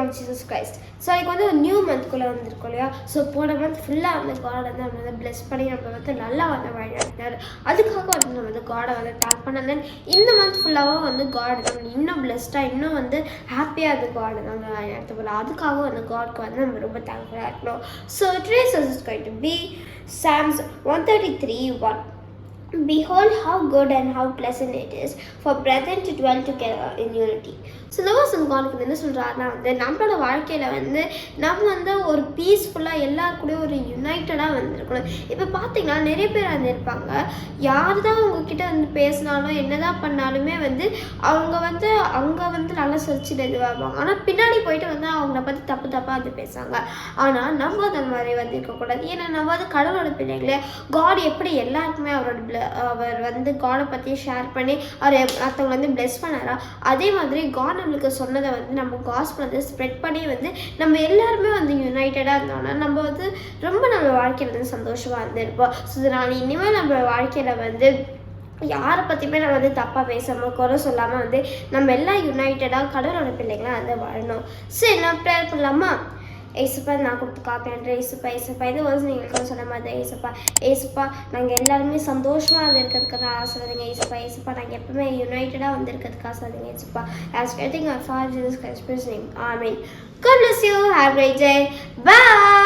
glory of Jesus so அதுக்கு வந்து ஒரு நியூ மந்த்குள்ளே வந்திருக்கோம் இல்லையா? ஸோ போன மந்த் ஃபுல்லாக வந்து காட் வந்து நம்ம வந்து ப்ளெஸ் பண்ணி நம்ம வந்து நல்லா வந்து வழிநடத்தினார். அதுக்காக வந்து நம்ம வந்து காடை வந்து தேங்க் பண்ண தென் இந்த மந்த் ஃபுல்லாகவும் வந்து காட் நம்ம இன்னும் பிளெஸ்டாக இன்னும் வந்து ஹாப்பியாக வந்து காடை நம்ம வழிநடத்த போகலாம் அதுக்காக வந்து காட்க்கு வந்து நம்ம ரொம்ப தேங்க்ஃபுல்லாக இருக்கணும். So trace is going to be Psalms one thirty three one Behold how good and how pleasant it is for brethren to dwell together in unity. So இந்த கானுக்கு என்ன சொல்கிறாருன்னா வந்து நம்மளோட வாழ்க்கையில் வந்து நம்ம வந்து ஒரு பீஸ்ஃபுல்லாக எல்லாரு கூடயும் ஒரு யுனைட்டடாக வந்திருக்கணும். இப்போ பார்த்தீங்கன்னா நிறைய பேர் வந்து இருப்பாங்க. யார் தான் உங்ககிட்ட வந்து பேசினாலும் என்ன தான் பண்ணாலுமே வந்து அவங்க வந்து அங்கே வந்து நல்லா சிரிச்சுட்டு இதுவாங்க ஆனால் பின்னாடி போயிட்டு வந்து அவங்கள பற்றி தப்பு தப்பாக வந்து பேசுவாங்க. ஆனால் நம்ம அந்த மாதிரி வந்து இருக்கக்கூடாது. ஏன்னா நம்ம வந்து கடவுளோட பிள்ளைங்களே காட் எப்படி எல்லாருக்குமே அவரோட அவர் வந்து காடை பற்றி ஷேர் பண்ணி அவர் மற்றவங்களை வந்து பிளெஸ் பண்ணாரா? அதே மாதிரி காட் நம்மளுக்கு சொன்னதை வந்து நம்ம காஸ்பிள் வந்து ஸ்ப்ரெட் பண்ணி வந்து நம்ம எல்லாருமே வந்து யுனைட்டடாக இருந்தோம்னா நம்ம வந்து ரொம்ப நம்ம வாழ்க்கையில் வந்து சந்தோஷமாக இருந்திருப்போம். ஸோ இதனால் இனிமேல் நம்ம வாழ்க்கையில் வந்து யாரை பற்றியுமே நம்ம வந்து தப்பாக பேசாமல் குறை சொல்லாமல் வந்து நம்ம எல்லாம் யுனைட்டடாக கடவுளோட பிள்ளைங்களாம் வந்து வாழணும். சரி நான் ப்ரேயர் பண்ணலாமா? ஏசப்பா நான் கொடுத்து காப்பேன்ற ஏசப்பா ஏசப்பா இது வந்து நீங்கள் சொன்ன மாதிரி தான் ஏசப்பா ஏசப்பா நாங்கள் எல்லாருமே சந்தோஷமாக வந்து இருக்கிறதுக்கு தான் ஆசைப்படுங்க ஏசப்பா ஏசப்பா நாங்கள் எப்பவுமே யுனைட்டடாக வந்து இருக்கிறதுக்கு ஆசைப்படுங்க ஏசப்பா as getting our for Jesus Christ name I mean bless you. You a great day Bye.